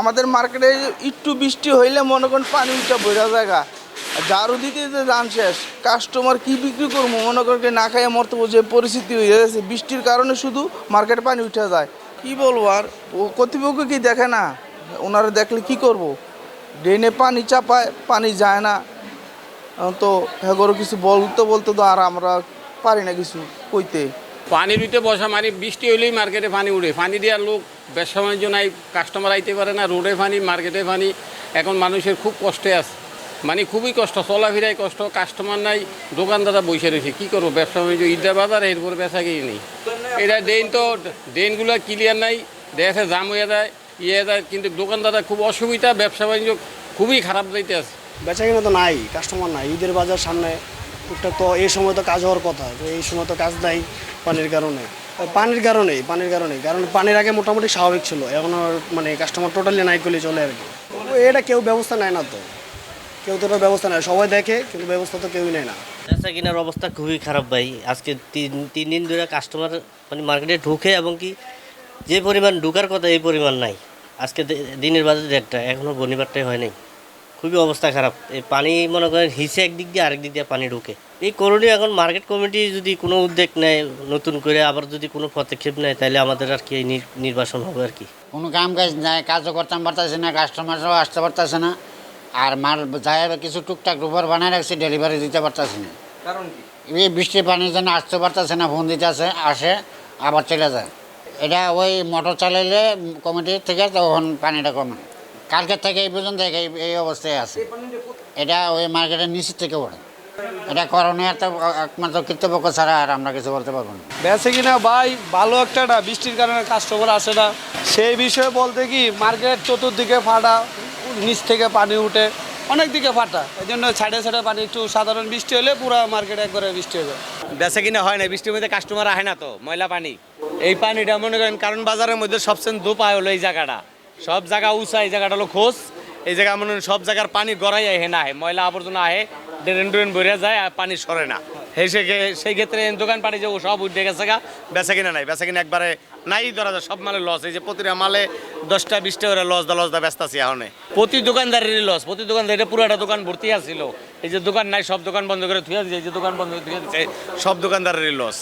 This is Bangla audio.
আমাদের মার্কেটে একটু বৃষ্টি হইলে মনে করেন পানি উঠা বোঝা জায়গা। ঝাড়ু দিতে যে দান শেষ কাস্টমার কি বিক্রি করব মনে করেন না খাইয়ে মরতে যে পরিস্থিতি হয়ে যাচ্ছে বৃষ্টির কারণে শুধু মার্কেটে পানি উঠে যায়। কি বলব আর, ও কর্তৃপক্ষ কি দেখে না? ওনারা দেখলে কি করব? ড্রেনে পানি চাপায়, পানি যায় না। তো হ্যাঁ কিছু বলতে বলতে তো আর আমরা পারি না কিছু কইতে। পানির ভিতরে বসা মানে বৃষ্টি হইলেই মার্কেটে পানি উঠে পানি দেওয়ার লোক ব্যবসা বাণিজ্য নাই কাস্টমার আইতে পারে না, রোডে পানি, মার্কেটে পানি। এখন মানুষের খুব কষ্টে আছে। মানে খুবই কষ্ট চলাফেরায় কষ্ট কাস্টমার নাই, দোকানদাররা বসে রয়েছে। কী করব, ব্যবসা বাণিজ্য ঈদের বাজার, এরপর বেচা গিয়ে নেই। এটা ড্রেন তো ড্রেনগুলো ক্লিয়ার নাই, দেখে জাম হয়ে যায় ইয়ে যায়। কিন্তু দোকানদাররা খুব অসুবিধা, ব্যবসা বাণিজ্য খুবই খারাপ যাইতে আছে। বেচা কিনা তো নাই কাস্টমার নাই। ঈদের বাজার সামনে টুকটাক তো এই সময় তো কাজ হওয়ার কথা তো এই সময় তো কাজ নাই পানির কারণে। পানির কারণেই পানির কারণেই, কারণ পানির আগে মোটামুটি স্বাভাবিক ছিল, এখন মানে কাস্টমার টোটালি নাই করলে চলে আর কি। এটা কেউ ব্যবস্থা নেয় না তো। কেউ তো ব্যবস্থা নেয়, সবাই দেখে, কিন্তু ব্যবস্থা তো কেউই নেয় না। বেচা কেনার অবস্থা খুবই খারাপ ভাই। আজকে তিন তিন দিন ধরে কাস্টমার মানে মার্কেটে ঢুকে এবং কি যে পরিমাণ ঢুকার কথা, এই পরিমাণ নাই। আজকে দিনের বাজার দেড়টা এখনও বনিবারটাই হয় নাই। খুবই অবস্থা খারাপ। এই পানি মনে করেন হিসে একদিক দিয়ে আরেক দিক দিয়ে পানি ঢুকে। এই করণীয় এখন মার্কেট কমিটি যদি কোনো উদ্যোগ নেয় নতুন করে আবার যদি কোনো পদক্ষেপ নেয় তাহলে আমাদের আর কি এই নির্বাচন হবে আর কি। কোনো কাম কাজ নাই কাজও করতাম পারতেছে না কাস্টমাররাও আসতে পারতেছে না আর মাল যাই কিছু টুকটাক উপর বানায় রাখছে ডেলিভারি দিতে পারতেছে না। কারণ কি? এই বৃষ্টির পানির জন্য আসতে পারতেছে না ফোন দিতে আসে আসে আবার চলে যায়। এটা ওই মোটর চালাইলে কমিটির থেকে তখন পানিটা কমে। কালকের থেকে এই পর্যন্ত এই অবস্থায় আছে। এটা ওই মার্কেটের নিচের থেকে ওঠে এটা করণীয় তো একমাত্র কর্তৃপক্ষ ছাড়া আর আমরা কিছু বলতে পারব না। বেছে কিনা ভাই ভালো একটা না বৃষ্টির কারণে কাস্টমার আসে না। সেই বিষয়ে বলতে কি মার্কেট চতুর্দিকে ফাটা নিচ থেকে পানি উঠে অনেক দিকে ফাটা। এই জন্য ছাড়ে ছাড়ে পানি একটু সাধারণ বৃষ্টি হলে পুরো মার্কেট একবারে বৃষ্টি হয়ে যায়। বেচা কিনা হয় না বৃষ্টির মধ্যে কাস্টমার আহে না তো ময়লা পানি। এই পানিটা মনে করেন কারণ বাজারের মধ্যে সবচেয়ে দোপায় হলো এই জায়গাটা। সব জায়গা উঁচা, এই জায়গাটা হলো খোঁজ। এই জায়গা মনে সব জায়গার পানি গড়াই আহে না আহে ময়লা আবর্জনা আহে, ড্রেন ড্রেন ভরে যায় আর পানি সরে না। সেই ক্ষেত্রে দোকান পাটি যে সব উঠে গেছে গা, বেচা কিনা নাই, বেচা কিনা একবারে নাই ধরা যায়, সব মালে লস এই যে প্রতিটা মালে দশটা, বিশটা করে লস দা লস দা ব্যস্ত আছে এখন। প্রতি দোকানদারেরই লস প্রতি দোকানদার, এটা পুরাটা দোকান ভর্তি আছিল। এই যে দোকান নাই, সব দোকান বন্ধ করে দিচ্ছে এই যে দোকান বন্ধ করে থুয়ে দিচ্ছে সব দোকানদারেরই লস